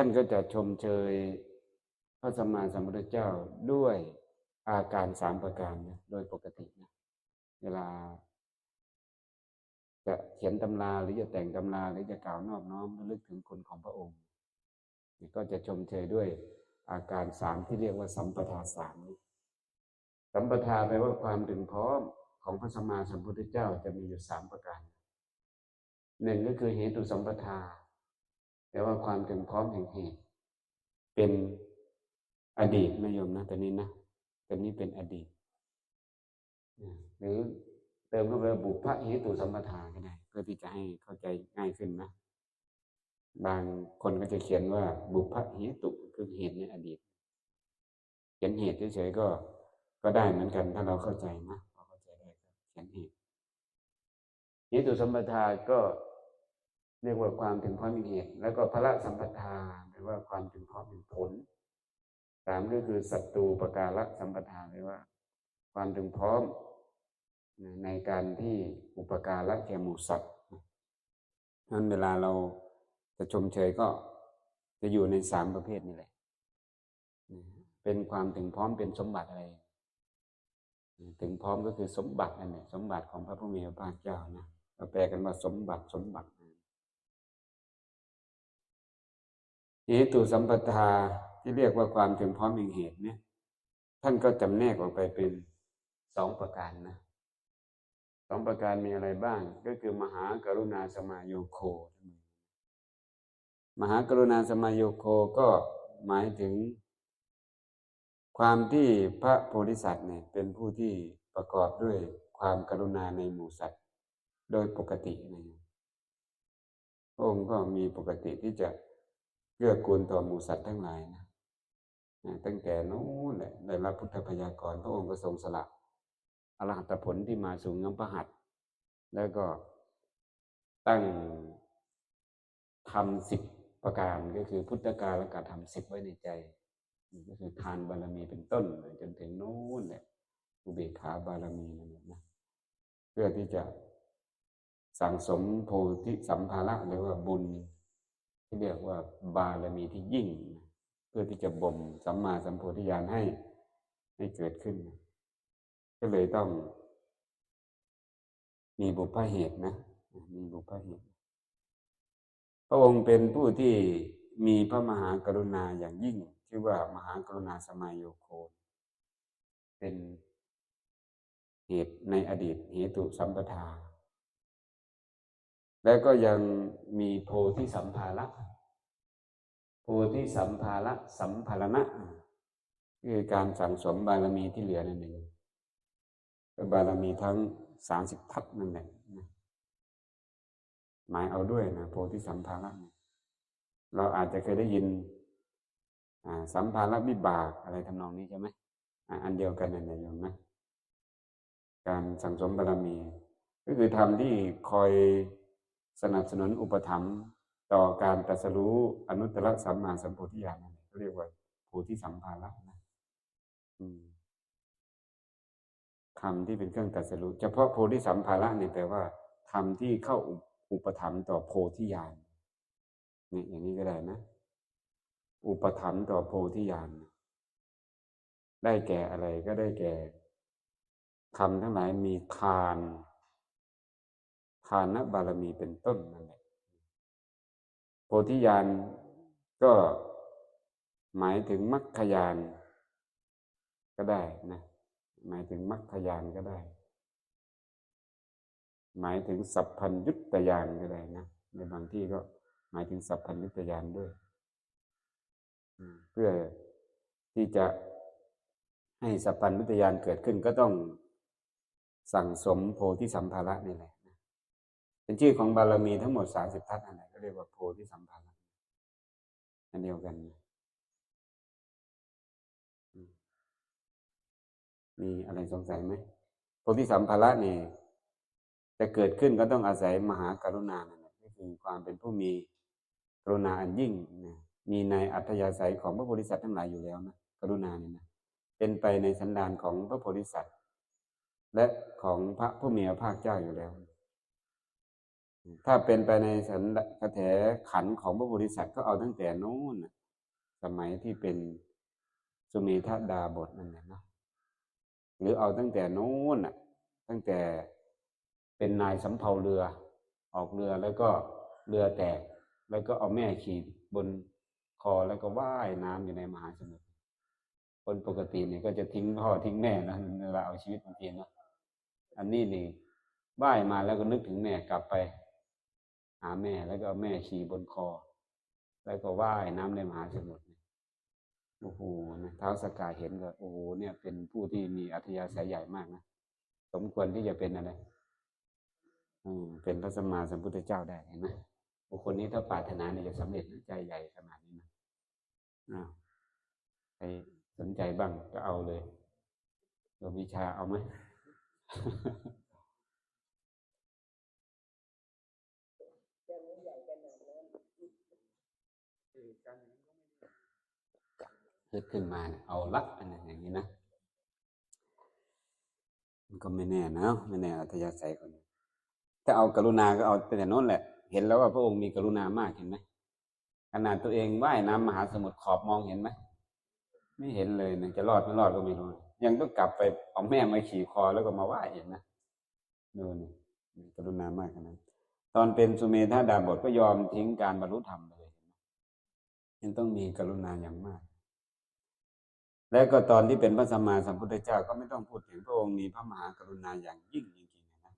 ท่านก็จะชมเชยพระสัมมาสัมพุทธเจ้าด้วยอาการสามประการนะโดยปกตินะเวลา จะเขียนตำราหรือจะแต่งตำราหรือจะกล่าวนอบน้อมระลึกถึงคุณของพระองค์ ก็จะชมเชยด้วยอาการสามที่เรียกว่าสัมปทาสามนี้สัมปทาแปลว่าความถึงพร้อมของพระสัมมาสัมพุทธเจ้าจะมีอยู่สามประการหนึ่งก็คือเหตุสัมปทา แปลว่าความถึงพร้อมแห่งเหตุเป็นอดีตนะโยมนะตัวนี้นะตัวนี้เป็นอดีตหรือเติมเข้าไปบุพเหตุสัมปทาก็ได้เพื่อที่จะให้เข้าใจง่ายขึ้นนะบางคนก็จะเขียนว่า บุพเหตุคือเหตุในอดีต เขียนเหตุเฉยๆก็ ก็ได้เหมือนกัน ถ้าเราเข้าใจนะเราเข้าใจได้เขียนเหตุเหตุสัมปทาก็ เรียกว่าความถึงพร้อมมีเหตุ แล้วก็พระสัมปทาแปลว่าความถึงพร้อมมีผลสามก็คือศัตรูประการสัมปทาแปลว่า ความถึงพร้อม ในการที่อุปการะแก่หมูสัตว์นั้นเวลาเราจะชมเชยก็จะอยู่ในสามประเภทนี่แหละ เป็นความถึงพร้อมเป็นสมบัติอะไร ถึงพร้อมก็คือสมบัตินั่นแหละสมบัติของพระผู้มีพระภาคเจ้านะเราแปลกันว่าสมบัติสมบัติ เหตุสัมปทาที่เรียกว่าความถึงพร้อมแห่งเหตุเนี่ย ท่านก็จำแนกออกไปเป็นสองประการนะสองประการมีอะไรบ้าง ก็คือมหากรุณาสมาโยโค มหากรุณาสมาโยโคก็หมายถึง ความที่พระโพธิสัตว์เนี่ยเป็นผู้ที่ประกอบด้วยความกรุณาในหมู่สัตว์โดยปกตินะพระองค์ก็มีปกติที่จะ เกื้อกูลต่อหมูสัตว์ทั้งหลายนะตั้งแต่นู้นแหละได้รับพุทธพยากรพระองค์ก็ทรงสละอรหัตผลที่มาสูงน้ำประหัตแล้วก็ตั้งทำสิบประการก็คือพุทธกาลกธรรมสิบไว้ในใจก็คือทานบารมีเป็นต้นจนถึงโน้นแหละอุเบกขาบารมีนั่นนะเพื่อที่จะสั่งสมโพธิสัมภาระหรือว่าบุญ ที่เรียกว่าบารมีที่ยิ่ง เพื่อที่จะบ่มสัมมาสัมโพธิญาณให้ให้เกิดขึ้น ก็เลยต้อง มีบุพเหตุนะ มีบุพเหตุ พระองค์เป็นผู้ที่มีพระมหากรุณาอย่างยิ่ง ชื่อว่ามหากรุณาสมัยโยโค เป็นเหตุในอดีตเหตุสัมปทา แล้วก็ยังมีโพธิสัมภาระโพธิสัมภาระสัมภารณะคือการสั่งสมบารมีที่เหลือนั่นเองบารมีทั้งสามสิบทัศนั่นแหละหมายเอาด้วยนะโพธิสัมภาระเราอาจจะเคยได้ยินสัมภาระวิบากอะไรทำนองนี้ใช่ไหมอันเดียวกันนั่นเองนะการสั่งสมบารมี ก็คือทำที่คอย สนับสนุนอุปถัมภ์ต่อการตรัสรู้อนุตตรสัมมาสัมโพธิญาณนั่นเรียกว่าโพธิสัมภาระนะคำที่เป็นเครื่องตัดสรุเฉพาะโพธิสัมภาระเนี่ยแปลว่าธรรมที่เข้าอุปถัมภ์ต่อโพธิญาณนี่อย่างนี้ก็ได้นะ อุปถัมภ์ต่อโพธิญาณได้แก่อะไรก็ได้แก่ธรรมทั้งหลายมีทาน ทานบารมีเป็นต้นนั่นแหละโพธิญาณก็หมายถึงมรรคญาณก็ได้นะ หมายถึงมรรคยานก็ได้ หมายถึงสัพพัญยุตยานก็ได้นะ ในบางที่ก็หมายถึงสัพพัญยุตยานด้วย เพื่อที่จะให้สัพพัญยุตยานเกิดขึ้นก็ต้องสั่งสมโพธิสัมภาระนี่แหละ เป็นชื่อของบารมีทั้งหมดสามสิบทัศน์อะไรก็เรียกว่าโพธิสัมภาระอันเดียวกันนะมีอะไรสงสัยไหมโพธิสัมภาระนี่จะเกิดขึ้นก็ต้องอาศัยมหากรุณานั่นแหละก็คือความเป็นผู้มีกรุณาอันยิ่งนะมีในอัธยาศัยของพระโพธิสัตว์ทั้งหลายอยู่แล้วนะกรุณาเนี่ยนะเป็นไปในสันดานของพระโพธิสัตว์และของพระผู้มีพระภาคเจ้าอยู่แล้ว ถ้าเป็นไปในสันกระแถขันของพระโพธิสัตว์ก็เอาตั้งแต่นู้นสมัยที่เป็นสุเมธาดาบทนั่นแหละเนาะหรือเอาตั้งแต่นู้นน่ะ ตั้งแต่เป็นนายสำเภาเรือ ออกเรือแล้วก็เรือแตก แล้วก็เอาแม่ขี่บนคอแล้วก็ว่ายน้ำอยู่ในมหาสมุทรคนปกติเนี่ยก็จะทิ้งพ่อทิ้งแม่นะเวลาเอาชีวิตบางทีเนะอันนี้นี่ว่ายมาแล้วก็นึกถึงแม่กลับไป หาแม่แล้วก็แม่ขี่บนคอ แล้วก็ว่ายน้ำในมหาสมุทรโอ้โหนะท้าวสกาเห็นก็โอ้โหเนี่ย เป็นผู้ที่มีอัธยาศัยใหญ่มากนะสมควรที่จะเป็นอะไรอืมเป็นพระสัมมาสัมพุทธเจ้าได้เห็นไหมบุคคลนี้ถ้าปรารถนาเนี่ยจะสำเร็จใจใหญ่ขนาดนี้นะอ้าวใครสนใจบ้างก็เอาเลยโยมวิชาเอาไหม ฮึดขึ้นมาเนี่ยเอาละอันนี้อย่างนี้นะมันก็ไม่แน่นะไม่แน่อัธยาศัยคนถ้าเอากรุณาก็เอาแต่โน้นแหละ เห็นแล้วว่าพระองค์มีกรุณามากเห็นไหมขนาดตัวเองว่ายน้ำมหาสมุทรขอบมองเห็นไหมไม่เห็นเลยนะจะรอดไม่รอดก็ไม่รู้ยังต้องกลับไปเอาแม่มาขี่คอแล้วก็มาว่ายเห็นนะดูนี่มีกรุณามากขนาดตอนเป็นสุเมธาดาบทก็ยอมทิ้งการบรรลุธรรมเลยเห็นไหมยังต้องมีกรุณาอย่างมาก แล้วก็ตอนที่เป็นพระสัมมาสัมพุทธเจ้าก็ไม่ต้องพูดถึงพระองค์มีพระมหากรุณาอย่างยิ่งจริงๆนะ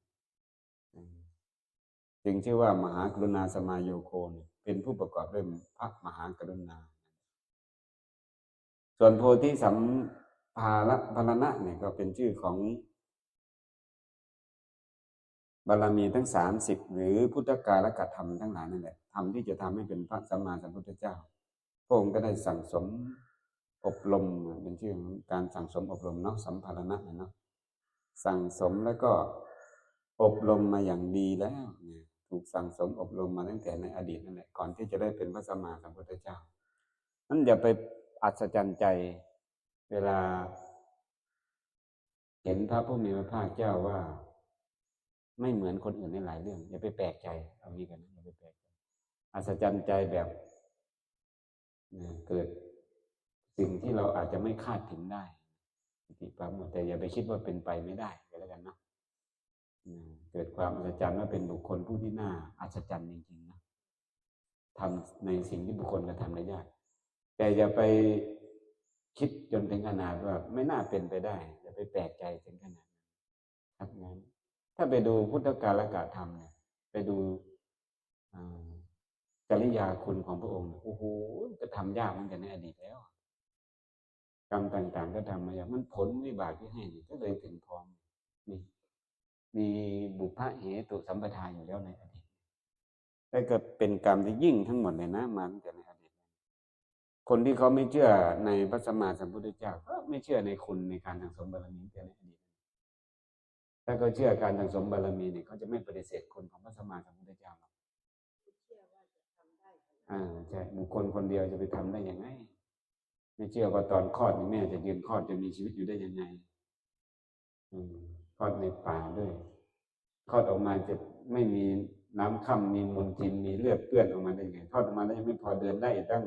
จึงชื่อว่ามหากรุณาสมาโยโคเนี่ยเป็นผู้ประกอบด้วยพระมหากรุณา ส่วนโพธิสัมภาระพรณะเนี่ยก็เป็นชื่อของบารมีทั้งสามสิบหรือพุทธกาลกธรรมทั้งหลายนั่นแหละธรรมที่จะทำให้เป็นพระสัมมาสัมพุทธเจ้าพระองค์ก็ได้สั่งสม อบรมเป็นชื่อของการสั่งสมอบรมเนาะสัมภารณะเนาะสั่งสมแล้วก็อบรมมาอย่างดีแล้วเนี่ยถูกสั่งสมอบรมมาตั้งแต่ในอดีตนั่นแหละก่อนที่จะได้เป็นพระสัมมาสัมพุทธเจ้านั่นอย่าไปอัศจรรย์ใจ เวลา เห็นพระผู้มีพระภาคเจ้าว่า ไม่เหมือนคนอื่นในหลายเรื่อง อย่าไปแปลกใจเอางี้กันนะอย่าไปแปลกใจอัศจรรย์ใจแบบนะเกิด สิ่งที่เราอาจจะไม่คาดถึงได้สติปัฏฐานแต่อย่าไปคิดว่าเป็นไปไม่ได้ก็แล้วกันนะเกิดความอัศจรรย์ว่าเป็นบุคคลผู้ที่น่าอัศจรรย์จริงๆนะทำในสิ่งที่บุคคลกระทำได้ยาก แต่อย่าไปคิดจนถึงขนาดว่าไม่น่าเป็นไปได้อย่าไปแปลกใจถึงขนาดนั้นครับงั้น ถ้าไปดูพุทธกาลกะธรรมเนี่ยไปดูจริยาคุณของพระองค์โอ้โหก็ทำยากเหมือนกันในอดีตแล้ว กรรมต่าง ๆ ก็ทำมาอย่างมันผลวิบากที่ให้นี่ก็เลยถึงพร้อมมีมีบุพเหตุสัมปทานอยู่แล้วในอดีตแล้วก็เป็นกรรมที่ยิ่งทั้งหมดเลยนะมาตั้งแต่ในอดีตคนที่เขาไม่เชื่อในพระสัมมาสัมพุทธเจ้าก็ไม่เชื่อในคุณในการสั่งสมบารมีแต่ในอดีตถ้าเขาเชื่อการสั่งสมบารมีเนี่ยเขาจะไม่ปฏิเสธคนของพระสัมมาสัมพุทธเจ้าหรอกอ่าใช่บุคคลคนเดียวจะไปทำได้ยังไง ไม่เชื่อว่าตอนคลอดแม่จะยืนคลอดจะมีชีวิตอยู่ได้ยังไงคลอดในป่าด้วยคลอดออกมาจะไม่มีน้ำค่ำมีมลทินมีเลือดเปื้อนออกมาได้ยังไงคลอดออกมาแล้วยังไม่พอเดินได้อีกตั้ง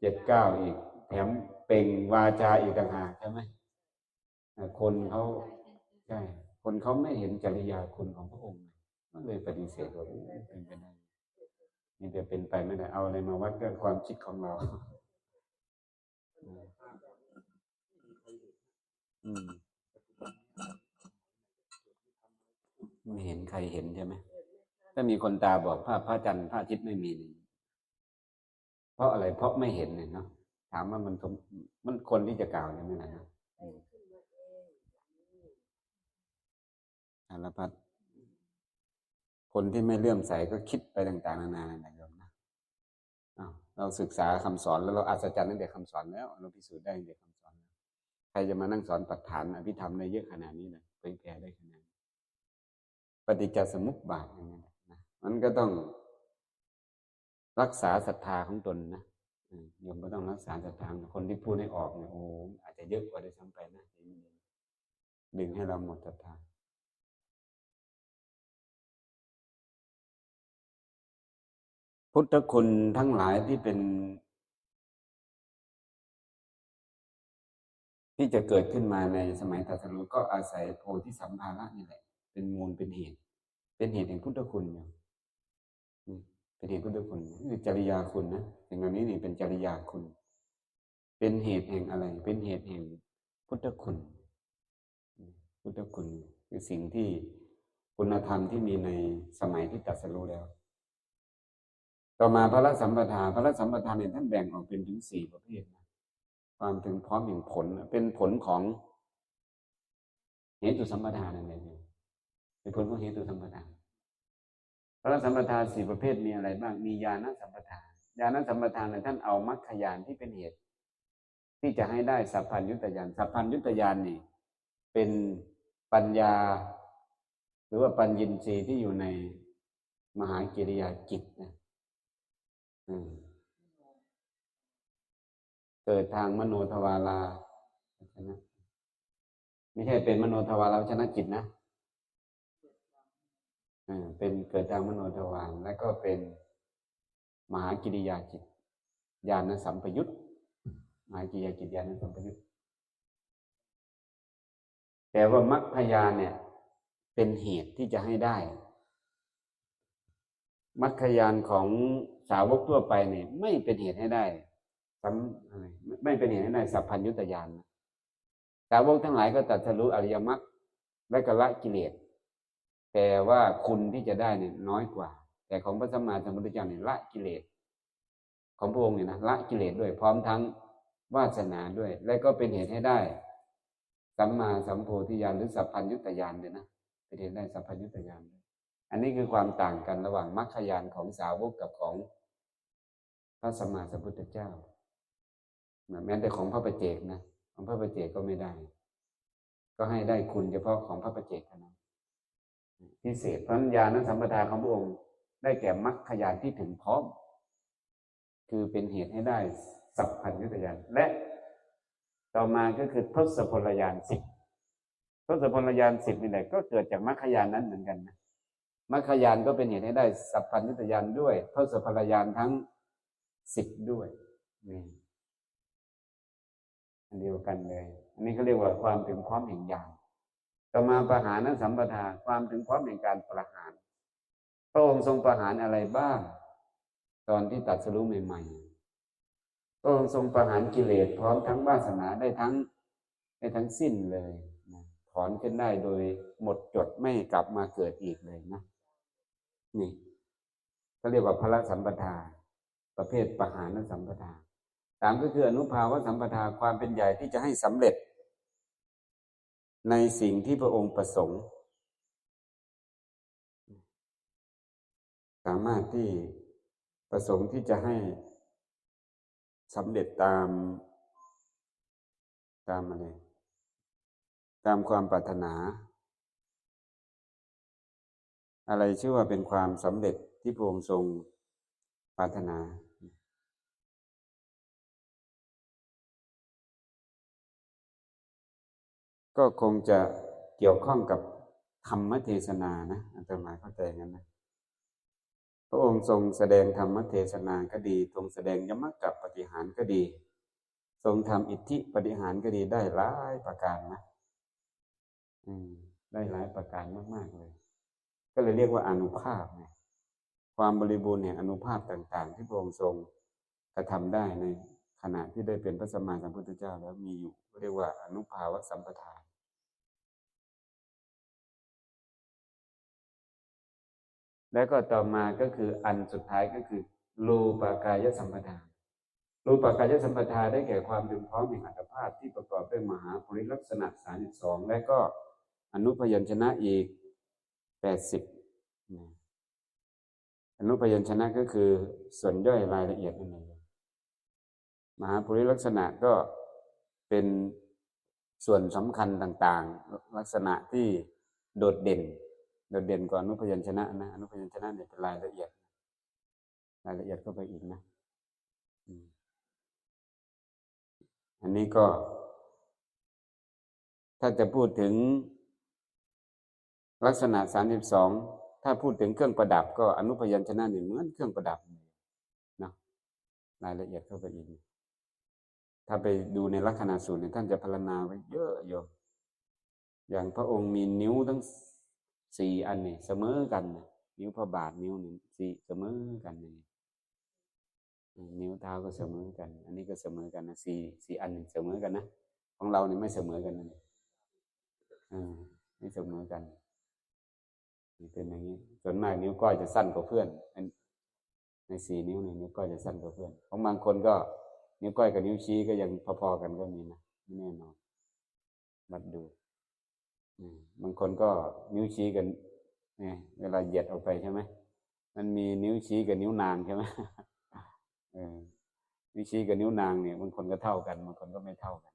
เจ็ดเก้าอีก แถมเป่งวาจาอีกต่างหากใช่ไหมคนเขาใช่คนเขาไม่เห็นจริยาคุณของพระองค์ก็เลยปฏิเสธว่าเป็นไปได้นี่จะเป็นไปไม่ได้เอาอะไรมาวัดกับความคิดของเรา อืม ไม่เห็นใครเห็นใช่ไหม ถ้ามีคนตาบอกพระพระจันทร์พระอาทิตย์ไม่มี เพราะอะไร เพราะไม่เห็นเนี่ยเนาะ ถามว่ามันสมมันคนที่จะกล่าวนี่ไม่นะอืมสารพัดคนที่ไม่เลื่อมใสก็คิดไปต่าง ๆ นานานะโย เราศึกษาคำสอนแล้วเราอัศจรรย์ตั้งแต่คำสอนแล้วเราพิสูจน์ได้ตั้งแต่คำสอนแล้วใครจะมานั่งสอนปัฏฐานอภิธรรมได้เยอะขนาดนี้นะเผยแผ่ได้ขนาดนี้ปฏิจจสมุปบาทอย่างนั้นนะมันก็ต้องรักษาศรัทธาของตนนะโยมก็ต้องรักษาศรัทธาคนที่พูดให้ออกเนี่ยโอ้อาจจะเยอะกว่าได้ซ้ำไปนะดึงให้เราหมดศรัทธา พุทธคุณทั้งหลายที่เป็น ที่จะเกิดขึ้นมาในสมัยตรัสรู้ก็อาศัยโพธิสัมภาระนี่แหละ เป็นมูลเป็นเหตุ เป็นเหตุแห่งพุทธคุณอยู่เป็นเหตุพุทธคุณคือจริยาคุณนะสิ่งเหล่านี้นี่เป็นจริยาคุณ เป็นเหตุแห่งอะไร เป็นเหตุแห่งพุทธคุณ พุทธคุณคือสิ่งที่คุณธรรมที่มีในสมัยที่ตรัสรู้แล้ว ต่อมาพระสัมปทาพระสัมปทานเนี่ยท่านแบ่งออกเป็นถึงสี่ประเภทนะความถึงพร้อมแห่งผลเป็นผลของเหตุสัมปทานนั่นเองเป็นผลของเหตุสัมปทานพระสัมปทานสี่ประเภทมีอะไรบ้างมีญาณสัมปทานญาณสัมปทานเนี่ยท่านเอามรรคญาณที่เป็นเหตุ ที่จะให้ได้สัพพัญยุตญาณสัพพัญยุตญาณนี่เป็นปัญญา หรือว่าปัญญินทรีย์ที่อยู่ในมหากิริยาจิตนะ เกิดทางมโนทวาราชนะ ไม่ใช่เป็นมโนทวาราชนะจิตนะเป็นเกิดทางมโนทวารแล้วก็เป็นมหากิริยาจิตญาณสัมปยุตมหากิริยาจิตญาณสัมปยุตแต่ว่ามรรคพยานเนี่ย เป็นเหตุที่จะให้ได้ มรรคยานของสาวกทั่วไปเนี่ยไม่เป็นเหตุให้ได้ซ้ำอะไม่เป็นเหตุให้ได้สัพพัญญุตยานนะสาวกทั้งหลายก็ตัดสรู้อริยมรรคและกละกิเลสแต่ว่าคุณที่จะได้เนี่ยน้อยกว่า แต่ของพระสัมมาสัมพุทธเจ้าเนี่ยละกิเลสของพระองค์เนี่ยนะละกิเลสด้วยพร้อมทั้งวาสนาด้วย และก็เป็นเหตุให้ได้สัมมาสัมโพธิญาณหรือสัพพัญญุตยานเลยนะเป็นเหตุได้สัพพัญญุตยานด้วย อันนี้คือความต่างกันระหว่างมรรคยานของสาวกกับของพระสัมมาสัมพุทธเจ้า แม้แต่ของพระประเจกนะ ของพระประเจกก็ไม่ได้ ก็ให้ได้คุณเฉพาะของพระประเจกเท่านั้นพิเศษพระญาณสัมปทาของพระองค์ ได้แก่มรรคยานที่ถึงพร้อม คือเป็นเหตุให้ได้สัพพัญญุตยานและต่อมาก็คือทศพลยานสิบทศพลยานสิบนี่แหละก็เกิดจากมรรคยานนั้นเหมือนกันนะ มรรคยานก็เป็นเหตุให้ได้สัพพัญญุตยานด้วยเทศพพลยานทั้งสิบด้วยนี่อันเดียวกันเลย อันนี้เขาเรียกว่าความถึงพร้อมแห่งญาณต่อมาประหารนั้นสัมปทาความถึงพร้อมแห่งการประหาร พระองค์ทรงประหารอะไรบ้าง ตอนที่ตัดสรู้ใหม่ๆพระองค์ทรงประหารกิเลสพร้อมทั้งวาสนาได้ทั้งได้ทั้งสิ้นเลยถอนขึ้นได้โดยหมดจดไม่กลับมาเกิดอีกเลยนะ นี่ก็เรียกว่าพระสัมปทา ประเภทปหานสัมปทาสามก็คืออนุภาวะสัมปทาความเป็นใหญ่ที่จะให้สำเร็จ ในสิ่งที่พระองค์ประสงค์ สามารถที่ประสงค์ที่จะให้สำเร็จตามตามอะไรตามความปรารถนา อะไรชื่อว่าเป็นความสำเร็จที่พระองค์ทรงปรารถนา ก็คงจะเกี่ยวข้องกับธรรมเทศนานะอาตมาเข้าใจงั้นนะ พระองค์ทรงแสดงธรรมเทศนาก็ดี ทรงแสดงยมกับปฏิหารก็ดี ทรงทำอิทธิปฏิหารก็ดีได้หลายประการนะ อืม ได้หลายประการมาก ๆ เลย ก็เลยเรียกว่าอนุภาพความบริบูรณ์แห่งอนุภาพต่าง ๆ ที่พระองค์ทรงกระทำได้ในขณะที่ได้เป็นพระสัมมาสัมพุทธเจ้าแล้วมีอยู่เรียกว่าอนุภาวะสัมปทานแล้วก็ต่อมาก็คืออันสุดท้ายก็คือรูปากายสัมปทานรูปากายสัมปทานได้แก่ความถึงพร้อมแห่งอัตภาพที่ประกอบด้วยมหาภริลักษณะสามสิบสองและก็อนุพยัญชนะอีก แปดสิบอนุพยัญชนะก็คือส่วนย่อยรายละเอียดนั่นเองมหาภูริลักษณะก็เป็นส่วนสำคัญต่างๆ ลักษณะที่โดดเด่น โดดเด่นกว่าอนุพยัญชนะนะอนุพยัญชนะเนี่ยเป็นรายละเอียด รายละเอียดก็ไปอีกนะอันนี้ก็ ถ้าจะพูดถึง ลักษณะสามสิบสองถ้าพูดถึงเครื่องประดับ ก็อนุพยัญชนะเนี่ยเหมือนเครื่องประดับนะรายละเอียดเข้าไปอีกถ้าไปดูในลักษณะสูตรเนี่ยท่านจะพรรณนาไว้เยอะโยมอย่างพระองค์มีนิ้วทั้งสี่อันเนี่ยเสมอกันนะนิ้วพระบาทนิ้วหนึ่งสี่เสมอกันนี่นิ้วเท้าก็เสมอกัน อันนี้ก็เสมอกันนะสี่สี่อันนี่เสมอกันนะของเราเนี่ยไม่เสมอกันนะอ่าไม่เสมอกัน เป็นอย่างนี้ ส่วนมากนิ้วก้อยจะสั้นกว่าเพื่อนในสี่นิ้วเนี่ยนิ้วก้อยจะสั้นกว่าเพื่อนของบางคนก็ นิ้วก้อยกับนิ้วชี้ก็ยังพอๆกันก็มีนะไม่แน่นอนวัดดูบางคนก็นิ้วชี้กันเนี่ยเวลาเหยียดออกไปใช่ไหมมันมีนิ้วชี้กับนิ้วนางใช่ไหมเออนิ้วชี้กับนิ้วนางเนี่ยบางคนก็เท่ากันบางคนก็ไม่เท่ากัน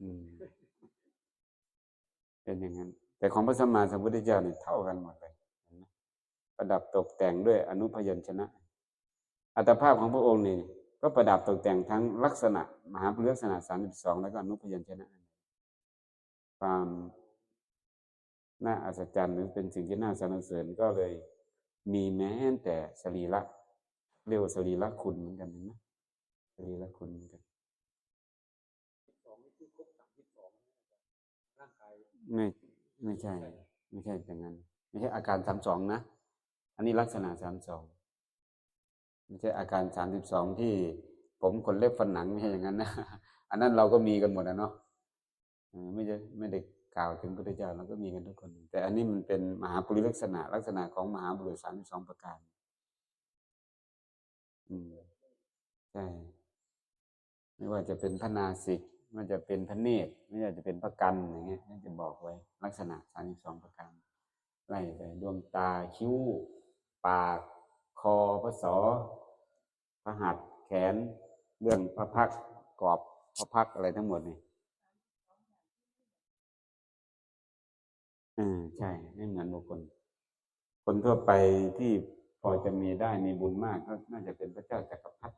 อืมเป็นอย่างนั้น แต่ของพระสัมมาสัมพุทธเจ้าเนี่ยเท่ากันหมดเลยเห็นไหมประดับตกแต่งด้วยอนุพยัญชนะ อัตภาพของพระองค์นี่ก็ประดับตกแต่งทั้งลักษณะ มหาปุริลักษณะสามสิบสองแล้วก็อนุพยัญชนะ ความน่าอัศจรรย์หรือเป็นสิ่งที่น่าสรรเสริญก็เลย มีแม้แต่สรีระเรียกว่าสรีระคุณเหมือนกันนะสรีระคุณเหมือนกันสองนี่คือครบสามสิบสองร่างกายไม่ ไม่ใช่ ไม่ใช่อย่างนั้น ไม่ใช่อาการสามสองนะ อันนี้ลักษณะสามสองไม่ใช่อาการสามสิบสองที่ผมขนเล็บฟันหนังไม่ใช่อย่างนั้นนะอันนั้นเราก็มีกันหมดนะเนาะไม่ได้ไม่ได้กล่าวถึงพระพุทธเจ้าเราก็มีกันทุกคน แต่อันนี้มันเป็นมหาปุริลักษณะ ลักษณะของมหาบุรุษสามสิบสองประการ อืมใช่ไม่ว่าจะเป็นพระนาสิก ม่ว่าจะเป็นพระเนตรไม่ว่าจะเป็นพระกันอย่างเงี้ยท่านจะบอกไว้ ลักษณะสามสิสองประการไล่ไปดวงตาคิ้ว ปาก คอพระศอพระหัตแขนเบื้องพระพักกรอบพระพักอะไรทั้งหมดนี่อืมใช่ไม่เหมือนบุคคลคนทั่วไปที่พอจะมีได้มีบุญมากก็น่าจะเป็นพระเจ้าจักรพรรดิ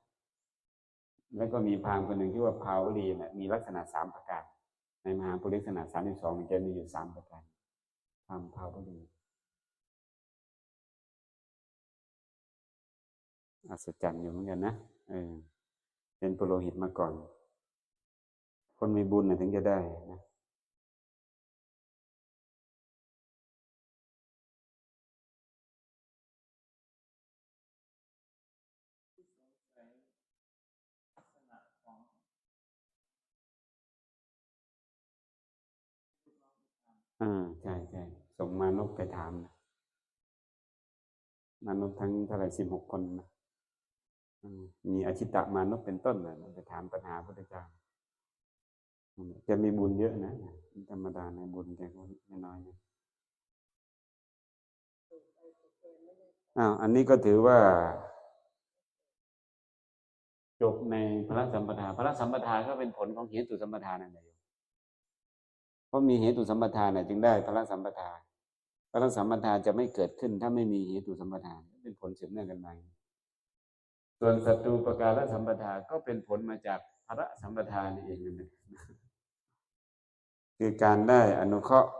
แล้วก็มีพราหมณ์คนหนึ่งที่ว่าพาวลีเนี่ยมีลักษณะสามประการ ในมหาปุริลักษณะสามสิบสองมันจะมีอยู่สามประการพราหมณ์พาวลีอัศจรรย์อยู่เหมือนกันนะเออเป็นปุโรหิตมาก่อน คนมีบุญนะถึงจะได้นะ อ่าใช่ใช่ส่งมานพไปถามนะมานพทั้งเท่าไหร่สิบหกคนนะมีอชิตะมานพเป็นต้นนะมันไปถามปัญหาพระพุทธเจ้าจะมีบุญเยอะนะธรรมดาในบุญแกก็ไม่น้อยนะอ้าวอันนี้ก็ถือว่า จบในพระสัมปทา พระสัมปทาก็เป็นผลของเหตุสัมปทานั่นเอง เพราะมีเหตุสัมปทานจึงได้พระสัมปทาพระสัมปทาจะไม่เกิดขึ้น ถ้าไม่มีเหตุสัมปทานเป็นผลสืบเนื่องกันมาส่วนศัตรูประการสัมปทาก็เป็นผลมาจากพระสัมปทานี่เองนั่นเองคือการได้อนุเคราะห์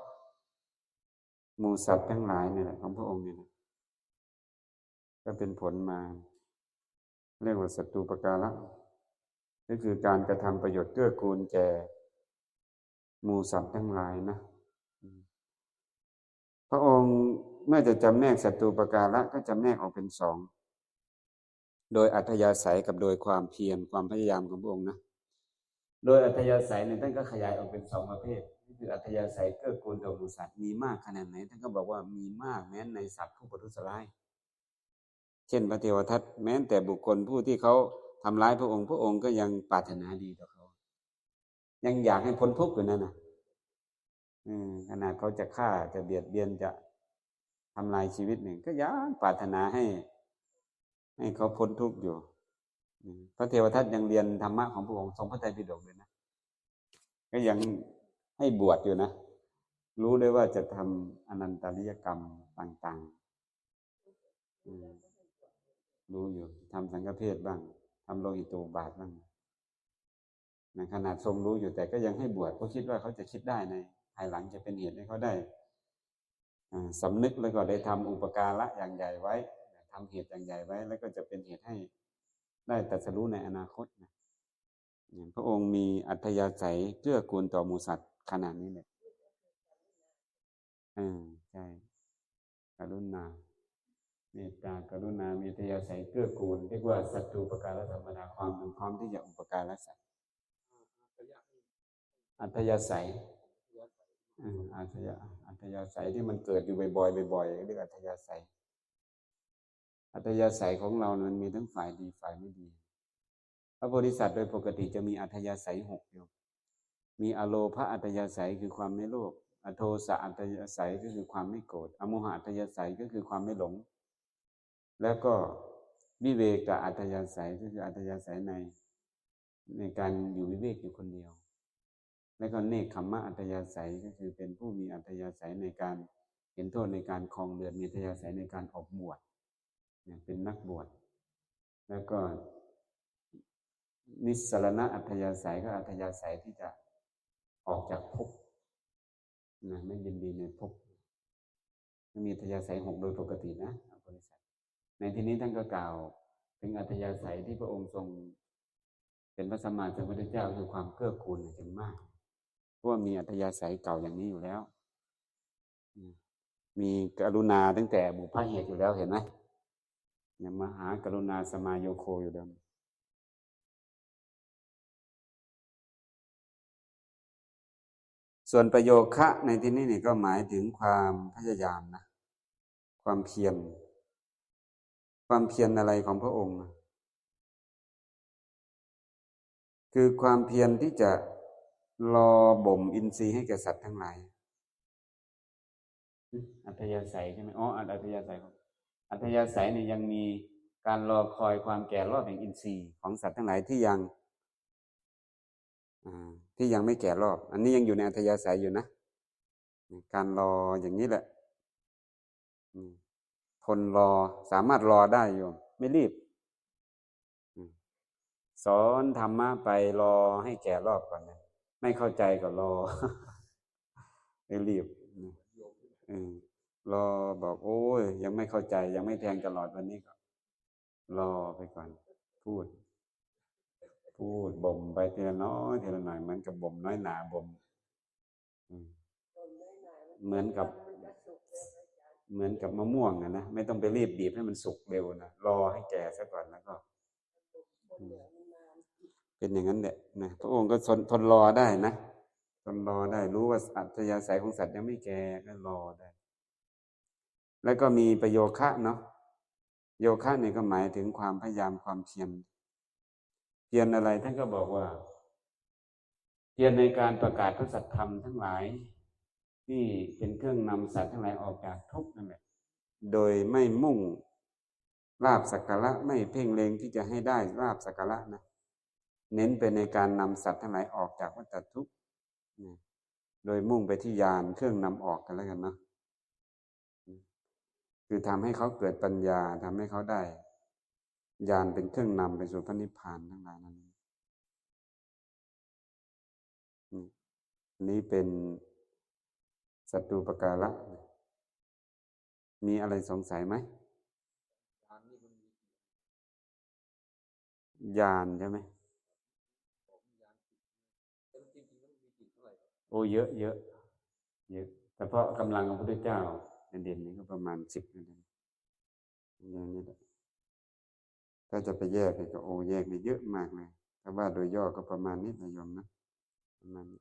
มูสัตว์ทั้งหลายนี่แหละของพระองค์นี่แหละก็เป็นผลมาเรียกว่าศัตรูประการะก็คือการกระทำประโยชน์เกื้อกูลแก่ หมูสัตว์ทั้งหลายนะ พระองค์เมื่อจะจำแนกศัตรูประการะก็จำแนกออกเป็นสอง โดยอัธยาศัยกับโดยความเพียรความพยายามของพระองค์นะ โดยอัธยาศัยเนี่ยท่านก็ขยายออกเป็นสองประเภทนี่คืออัธยาศัยเกื้อกูลต่อหมูสัตว์มีมากขนาดไหนท่านก็บอกว่ามีมากแม้นในสัตว์ผู้ประทุษร้าย เช่นพระเทวทัตแม้แต่บุคคลผู้ที่เขาทำร้ายพระองค์พระองค์ก็ยังปรารถนาดีต่อเขา ยังอยากให้พ้นทุกข์อยู่นั่นนะอืมขนาดเขาจะฆ่าจะเบียดเบียนจะทำลายชีวิตหนึ่ง ก็ยังปรารถนาให้ ให้เขาพ้นทุกข์อยู่พระเทวทัตยังเรียนธรรมะของพระองค์ทรงพระไตรปิฎกเลยนะก็ยังให้บวชอยู่นะรู้ด้วยว่าจะทำอนันตริยกรรมต่างๆอรู้อยู่ทำสังฆเพศบ้างทำโลหิตโบาทบ้าง ในขนาดทรงรู้อยู่แต่ก็ยังให้บวชเพราะคิดว่าเขาจะคิดได้ในภายหลังจะเป็นเหตุให้เขาได้อ่าสำนึกแล้วก็ได้ทำอุปการะอย่างใหญ่ไว้ทำเหตุอย่างใหญ่ไว้ แล้วก็จะเป็นเหตุให้ได้ตรัสรู้ในอนาคตนะอย่างพระองค์มีอัธยาศัยเกื้อกูลต่อมูสัตว์ขนาดนี้เลยอ่าใช่กรุณาเมตตากรุณามีอัธยาศัยเกื้อกูลเรียกว่าสัตตูปการธรรมดาความพร้อมที่จะอุปการะสัตว์ระยะนี้ อัธยาศัยอัธยาอัธยาศัยที่มันเกิดอยู่บ่อยๆบ่อยๆเรียกอัธยาศัย อัธยาศัยของเรามันมีทั้งฝ่ายดีฝ่ายไม่ดี พระโพธิสัตว์โดยปกติจะมีอัธยาศัยหกอยู่มีอโลภะอัธยาศัยคือความไม่โลภ อโทสะอัธยาศัยก็คือความไม่โกรธ อโมหะอัธยาศัยก็คือความไม่หลง แล้วก็วิเวกอัธยาศัยก็คืออัธยาศัยใน ในการอยู่วิเวกอยู่คนเดียว แล้วก็เนคขมมะอัตยาศัยก็คือเป็นผู้มีอัตยาศัยในการเห็นโทษในการครองเรือนมีอัตยาศัยในการออกบวชเป็นนักบวช แล้วก็นิสรณะอัตยาศัยก็อัตยาศัยที่จะออกจากภพนะไม่ยินดีในภพมีอัตยาศัยหกโดยปกตินะบริษัทในที่นี้ท่านก็กล่าวถึงอัตยาศัยที่พระองค์ทรง เป็นพระสัมมาสัมพุทธเจ้าคือความเกื้อกูลเป็นมาก เพราะว่ามีอัธยาศัยเก่าอย่างนี้อยู่แล้ว มีกรุณาตั้งแต่บุพเหตุอยู่แล้วเห็นไหมเนี่ยมหากรุณาสมายโยโคอยู่แล้วส่วนประโยคะในที่นี้นี่ก็หมายถึงความพยายามนะ ความเพียร ความเพียรอะไรของพระองค์ คือความเพียรที่จะ รอบ่มอินทรีย์ให้แก่สัตว์ทั้งหลาย อัธยาศัยใช่ไหมอ๋ออัธยาศัยของอัธยาศัยเนี่ยยังมีการรอคอยความแก่รอบแห่งอินทรีย์ของสัตว์ทั้งหลายที่ยังอที่ยังไม่แก่รอบ อันนี้ยังอยู่ในอัธยาศัยอยู่นะ การรออย่างนี้แหละทนรอสามารถรอได้โยมไม่รีบ สอนธรรมะไปรอให้แก่รอบก่อนนะ ไม่เข้าใจก็รอไม่รีบนะเออรอบอกโอ้ย ยังไม่เข้าใจ ยังไม่แทงตลอดวันนี้ก็รอไปก่อน พูด พูดบ่มไปทีละน้อยทีละหน่อยเหมือนกับบ่มน้อยหนาบ่มอืมเหมือนกับ เหมือนกับมะม่วงอะนะไม่ต้องไปรีบบีบให้มันสุกเร็วนะรอให้แก่ซะก่อนแล้วก็ เป็นอย่างนั้นแหละนะพระองค์ก็ทนทนรอได้นะทนรอได้รู้ว่าอัตยาศัยของสัตว์ยังไม่แก่ก็รอได้ แล้วก็มีประโยคะเนาะโยคะเนี่ยก็หมายถึงความพยายามความเพียรเพียรอะไรท่านก็บอกว่า เพียรในการประกาศพระสัทธรรมทั้งหลาย ที่เป็นเครื่องนำสัตว์ทั้งหลายออกจากทุกข์นั่นแหละโดยไม่มุ่งลาบสักการะไม่เพ่งเล็งที่จะให้ได้ลาบสักการะนะ เน้นไปในการนำสัตว์ทั้งหลายออกจากวัฏทุกข์นะโดยมุ่งไปที่ยานเครื่องนำออกกันแล้วกันเนาะคือทำให้เขาเกิดปัญญาทำให้เขาได้ยานเป็นเครื่องนำไปสู่พระนิพพานทั้งหลายนั้นนี่อันนี้เป็นสัตตูปการะ มีอะไรสงสัยไหมทานนี่มันมียานใช่ไหม ของยานจิตแต่จริงๆแล้วมันมีจิตเท่าไหร่ครับ โอ้เยอะเยอะเยอะแต่เพราะกำลังของพระพุทธเจ้าเด่นนี้ก็ประมาณสิบนั่นเองอย่างนี้แหละถ้าจะไปแยกเนี่ยก็โอ้แยกไปเยอะมากเลยแต่ว่าโดยย่อก็ประมาณนี้นะโยมนะประมาณนี้